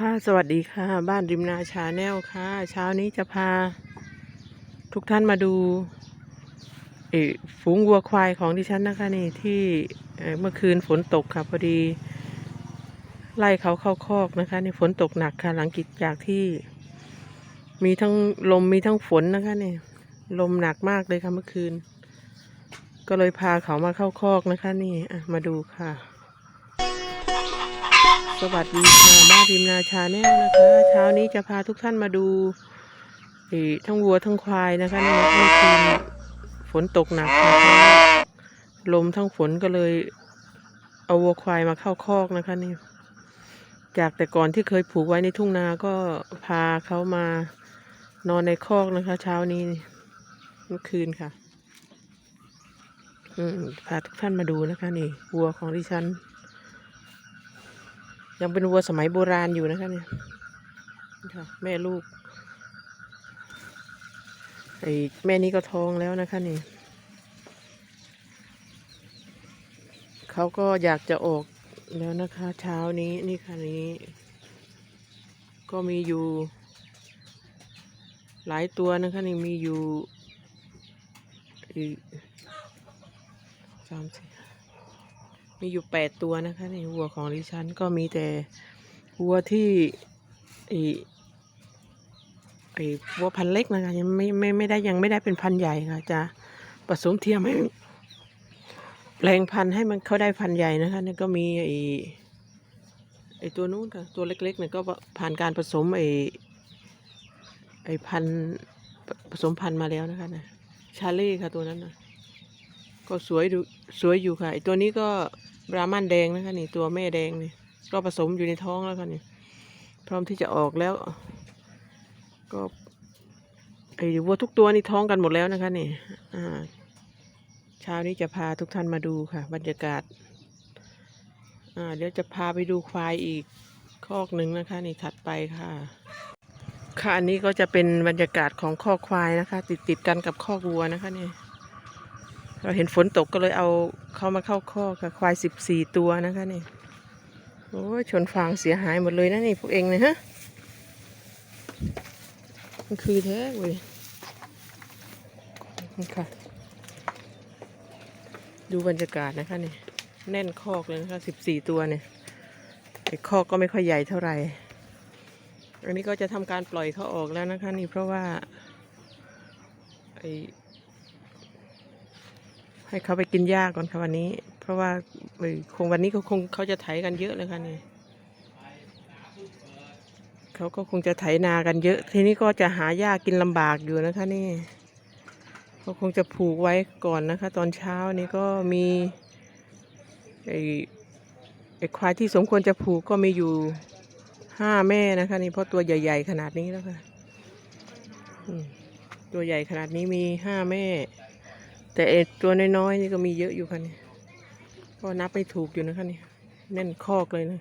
ค่ะสวัสดีค่ะ บ้านริมนาชาแนลค่ะ เช้านี้จะพา ทุกท่านมาดูเออฝูงวัวควายของดิฉันนะคะนี่ที่เมื่อคืนฝนตกค่ะพอดี ไล่เขาเข้าคอกนะคะนี่ฝนตกหนักค่ะ หลังจากที่ มีทั้งลมมีทั้งฝนนะคะนี่ลมหนักมากเลยค่ะเมื่อคืน ก็เลยพาเขามาเข้าคอกนะคะ นี่มาดูค่ะ วัสดีค่ะบ้านริมนาชาแนลนะคะ เช้านี้จะพาทุกท่านมาดูเอ่ทั้งวัวทั้งควายนะคะในเมื่อคืนฝนตกหนักนะคะลมทั้งฝนก็เลย เอาวัวควายมาเข้าคอกนะคะนี่จากแต่ก่อนที่เคยผูกไว้ในทุ่งนาก็พาเขามานอนในคอกนะคะ เช้านี้เมื่อคืนค่ะพาทุกท่านมาดูนะคะนี่วัวของดิฉัน ยังเป็นวัวสมัยโบราณอยู่นะคะเนี่ยค่ะแม่ลูกไอ้แม่นี้ก็ท้องแล้วนะคะนี่เขาก็อยากจะออกแล้วนะคะ เช้านี้นี่ค่ะนี้ ก็มีอยู่ หลายตัวนะคะนี่มีอยู่สามสี่ มีอยู่แปดตัวนะคะในวัวของดิฉันก็มีแต่วัวที่ไอไอวัวพันเล็กนะคะยังไม่ไม่ไม่ได้ยังไม่ได้เป็นพันใหญ่ค่ะจะผสมเทียมให้แปลงพันธุ์ให้มันเขาได้พันธุ์ใหญ่นะคะนี่ก็มีไอไอตัวนู้นค่ะตัวเล็กๆเนี่ยก็ผ่านการผสมไอไอพันผสมพันธุ์มาแล้วนะคะนะชาเล่ค่ะตัวนั้นนะ ก็สวยดูสวยอยู่ค่ะไอตัวนี้ก็บรามันแดงนะคะนี่ตัวแม่แดงนี่ก็ผสมอยู่ในท้องแล้วค่ะนี่พร้อมที่จะออกแล้ว ก็ไอวัวทุกตัวนี่ท้องกันหมดแล้วนะคะนี่อ่าเช้านี้จะพาทุกท่านมาดูค่ะ บรรยากาศอ่าเดี๋ยวจะพาไปดูควายอีกคอกหนึ่งนะคะนี่ถัดไปค่ะ ค่ะอันนี้ก็จะเป็นบรรยากาศของคอกควายนะคะ ติดติดกันกับคอกวัวนะคะนี่ เราเห็นฝนตกก็เลยเอาเข้ามาเข้าข้อกกับควายสิบสี่ตัวนะคะนี่โอ้ยชนฟางเสียหายหมดเลยนะนี่พวกเองเนี่ยฮะมันคือแท้เว้ยนี่ค่ะ ดูบรรยากาศนะคะนี่แน่นคอกเลยนะคะสิบสี่ตัวเนี่ยไอ้คอกก็ไม่ค่อยใหญ่เท่าไหร่อันนี้ก็จะทำการปล่อยเขาออกแล้วนะคะ นี่เพราะว่าไอ ให้เขาไปกินหญ้าก่อนค่ะวันนี้ เพราะว่าเอ่ยคงวันนี้เขาคงเขาจะไถกันเยอะเลยค่ะนี่เขาก็คงจะไถนากันเยอะ ทีนี้ก็จะหาหญ้ากินลำบากอยู่นะคะนี่เขาคงจะผูกไว้ก่อนนะคะ ตอนเช้านี้ก็มีไอ้ไอ้ควายที่สมควรจะผูกก็มีอยู่ห้าแม่นะคะนี่เพราะตัวใหญ่ ๆ ขนาดนี้แล้วค่ะตัวใหญ่ขนาดนี้มีห้าแม่ แต่ไอ้ตัวน้อยๆนี่ก็มีเยอะอยู่ค่ะนี่ก็นับไม่ถูกอยู่นะคะนี่แน่นคอกเลยนะ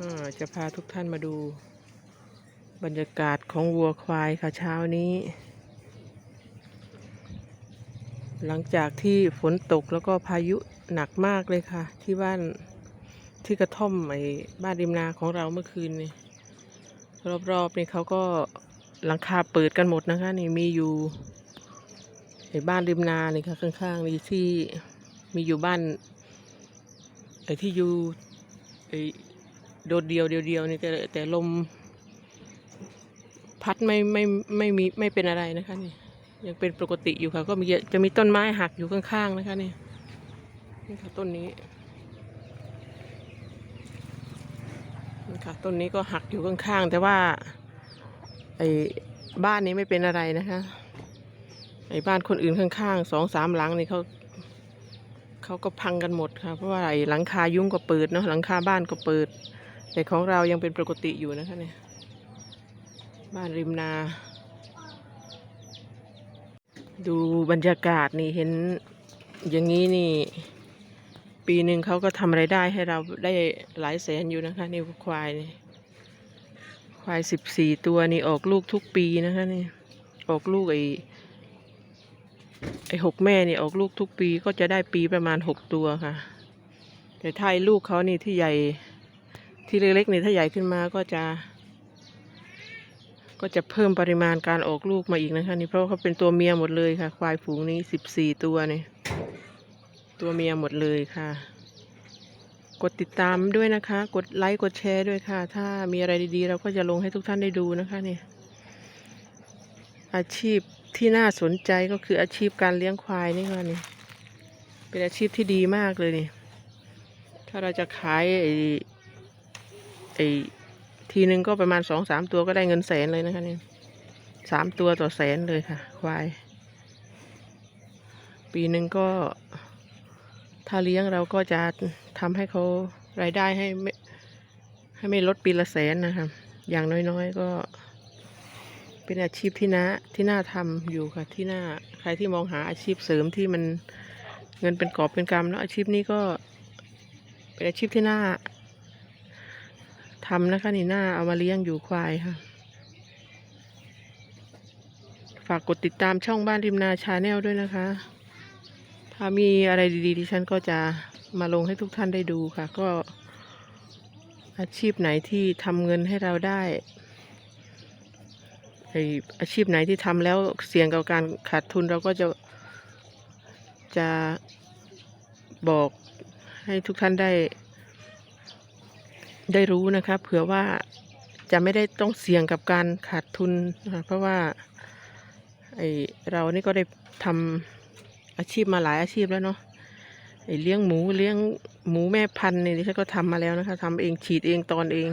อ่าจะพาทุกท่านมาดู บรรยากาศของวัวควายค่ะเช้านี้ หลังจากที่ฝนตกแล้วก็พายุหนักมากเลยค่ะ ที่บ้านที่กระท่อมไอ้บ้านริมนาของเราเมื่อคืนนี่รอบๆนี่เขาก็หลังคาเปิดกันหมดนะคะ นี่มีอยู่ ไอ้บ้านริมนาเนี่ยค่ะข้างๆนี่ที่มีอยู่บ้านไอ้ที่อยู่ไอ้โดดเดียวเดียวเดียวนี่แต่แต่ลม พัดไม่ไม่ไม่มีไม่เป็นอะไรนะคะนี่ยังเป็นปกติอยู่ค่ะ ก็มีจะมีต้นไม้หักอยู่ข้างๆนะคะนี่นี่ค่ะต้นนี้นี่ค่ะต้นนี้ก็หักอยู่ข้างๆแต่ว่าไอ้บ้านนี้ไม่เป็นอะไรนะคะ ไอ้บ้านคนอื่นข้างๆสองสามหลังนี่เขาเขาก็พังกันหมดค่ะเพราะว่าไอ้หลังคายุ้งก็เปิดเนาะหลังคาบ้านก็เปิด แต่ของเรายังเป็นปกติอยู่นะคะเนี่ยบ้านริมนา ดูบรรยากาศนี่เห็นอย่างนี้นี่ ปีหนึ่งเขาก็ทำไรายได้ให้เราได้หลายแสนอยู่นะคะนี่ควายนี่ควายสิบสี่ตัวนี่ออกลูกทุกปีนะคะนี่ออกลูกไอ้ ไอ้หกแม่นี่ออกลูกทุกปีก็จะได้ปีประมาณหกตัวค่ะ แต่ถ้าไอ้ลูกเขานี่ที่ใหญ่ที่เล็กๆนี่ถ้าใหญ่ขึ้นมาก็จะ ก็จะเพิ่มปริมาณการออกลูกมาอีกนะคะนี่เพราะเขาเป็นตัวเมียหมดเลยค่ะ ควายฝูงนี้สิบสี่ตัวนี่ตัวเมียหมดเลยค่ะ กดติดตามด้วยนะคะ กดไลค์กดแชร์ด้วยค่ะ ถ้ามีอะไรดีๆ เราก็จะลงให้ทุกท่านได้ดูนะคะนี่ อาชีพที่น่าสนใจก็คืออาชีพการเลี้ยงควายนี่ค่ะนี่ เป็นอาชีพที่ดีมากเลยนี่ ถ้าเราจะขายไอ้ไอ้ทีหนึ่งก็ประมาณสองสามตัวก็ได้เงินแสนเลยนะคะนี่สามตัวต่อแสนเลยค่ะ ควาย ปีหนึ่งก็ ถ้าเลี้ยงเราก็จะทำให้เขารายได้ให้ไม่ให้ไม่ลดปีละแสนนะคะ อย่างน้อยๆก็ เป็นอาชีพที่น่าที่น่าทำอยู่ค่ะที่น่าใครที่มองหาอาชีพเสริมที่มันเงินเป็นกอบเป็นกำเนาะอาชีพนี้ก็เป็นอาชีพที่น่าทำนะคะนี่น่าเอามาเลี้ยงอยู่ควายค่ะ ฝากกดติดตามช่องบ้านริมนาชาแนลด้วยนะคะ ถ้ามีอะไรดีๆดิฉันก็จะมาลงให้ทุกท่านได้ดูค่ะ ก็อาชีพไหนที่ทำเงินให้เราได้ ออาชีพไหนที่ทำแล้วเสี่ยงกับการขาดทุนเราก็จะจะบอกให้ทุกท่านได้ ได้รู้นะคะเผื่อว่าจะไม่ได้ต้องเสี่ยงกับการขาดทุนนะเพราะว่าไอเรานี่ก็ได้ทำอาชีพมาหลายอาชีพแล้วเนาะไอเลี้ยงหมูเลี้ยงหมูแม่พันธุ์นี่ฉันก็ทำมาแล้วนะคะทำเองฉีดเองตอนเอง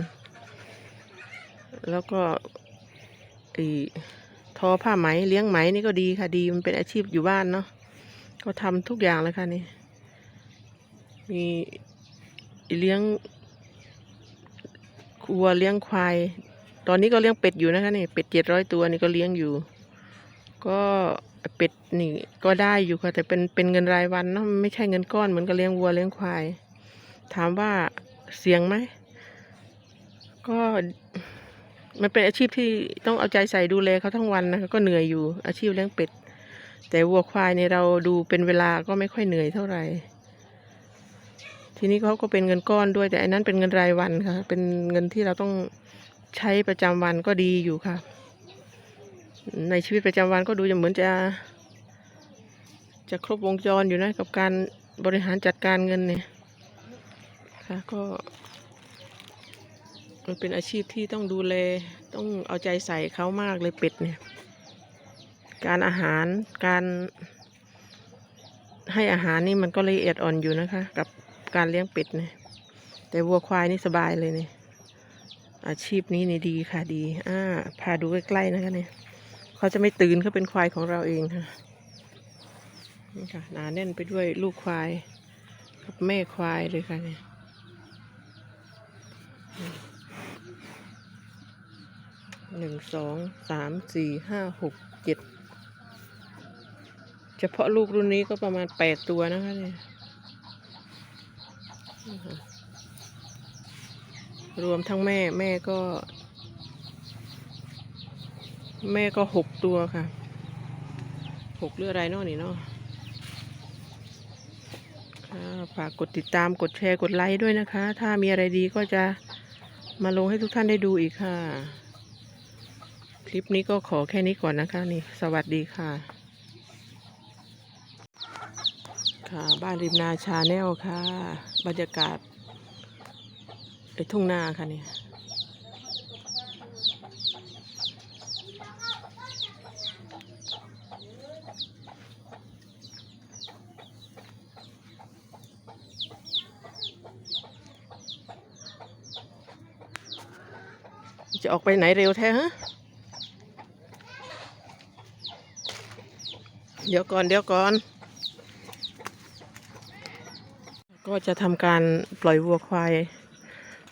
แล้วก็ ไอทอผ้าไหมเลี้ยงไหมนี่ก็ดีค่ะดีมันเป็นอาชีพอยู่บ้านเนาะก็ทำทุกอย่างเลยค่ะนี่มีเลี้ยงควัวเลี้ยงควาย ตอนนี้ก็เลี้ยงเป็ดอยู่นะคะนี่เป็ดเจ็ดร้อยตัวนี่ก็เลี้ยงอยู่ ก็เป็ดนี่ก็ได้อยู่ค่ะ แต่เป็นเป็นเงินรายวันเนาะไม่ใช่เงินก้อนเหมือนกับเลี้ยงวัวเลี้ยงควาย ถามว่าเสี่ยงไหมก็ มันเป็นอาชีพที่ต้องเอาใจใส่ดูแลเขาทั้งวันนะคะก็เหนื่อยอยู่อาชีพเลี้ยงเป็ด แต่วัวควายเนี่ยเราดูเป็นเวลาก็ไม่ค่อยเหนื่อยเท่าไหร่ ทีนี้เขาก็เป็นเงินก้อนด้วย แต่อันนั้นเป็นเงินรายวันค่ะ เป็นเงินที่เราต้องใช้ประจำวันก็ดีอยู่ค่ะ ในชีวิตประจำวันก็ดูจะเหมือนจะ จะครบวงจรอยู่นะกับการบริหารจัดการเงินเนี่ยค่ะก็ มันเป็นอาชีพที่ต้องดูแล ต้องเอาใจใส่เขามากเลยเป็ดเนี่ย การอาหารการให้อาหารนี่มันก็ละเอียดอ่อนอยู่นะคะ กับการเลี้ยงเป็ดเนี่ยแต่วัวควายนี่สบายเลยเนี่ยอาชีพนี้นี่ดีค่ะดีอ่าพาดูใกล้ๆนะคะเนี่ยเขาจะไม่ตื่นเขาเป็นควายของเราเองค่ะนี่ค่ะหนาแน่นไปด้วยลูกควาย กับแม่ควายเลยค่ะเนี่ย หนึ่งสองสามสี่ห้าหกเจ็ดเฉพาะลูกรุ่นนี้ก็ประมาณแปดตัวนะคะเนี่ยรวมทั้งแม่แม่ก็ แม่ก็หกตัวค่ะหกหรืออะไรนาะนี่เนาะฝากกดติดตามกดแชร์กดไลค์ด้วยนะคะ ถ้ามีอะไรดีก็จะมาลงให้ทุกท่านได้ดูอีกค่ะ ลิปนี้ก็ขอแค่นี้ก่อนนะคะนี่ สวัสดีค่ะ ค่ะบ้านริมนาชาแนลค่ะ บรรยากาศไอ้ทุ่งนาค่ะนี่จะออกไปไหนเร็วแท้ฮะ เดี๋ยวก่อนเดี๋ยวก่อน ก็จะทำการปล่อยวัวควาย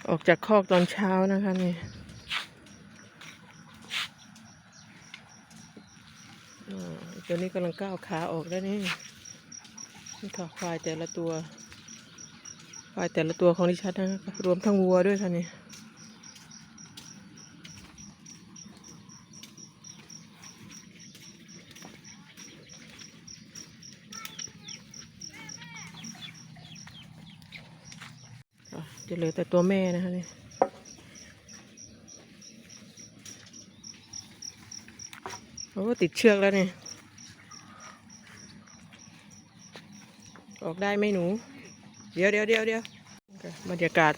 ออกจากคอกตอนเช้านะคะนี่ตัวนี้กำลังก้าวขาออกแล้วนี่นี่ค่ะควายแต่ละตัว ควายแต่ละตัวของดิฉันนะคะรวมทั้งวัวด้วยค่ะนี่ จะเหลือแต่ตัวแม่นะคะเนี่ยโอ้ติดเชือกแล้วเนี่ย ออกได้ไหมหนู เดี๋ยวเดี๋ยวเดี๋ยวเดี๋ยวบรรยากาศ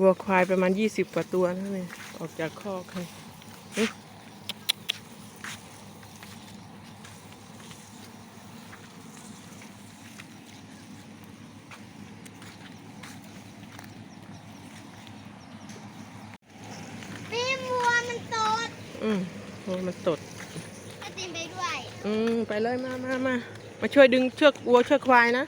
วัวควายประมาณยี่สิบกว่าตัวนะเนี่ย ออกจากคอกค่ะเฮ้ย พี่วัวมันโตด อืมโอ้มันตดก็ตินไปด้วย อืม ไปเลยมามามามาช่วยดึงเชือกวัวเชือกควายนะ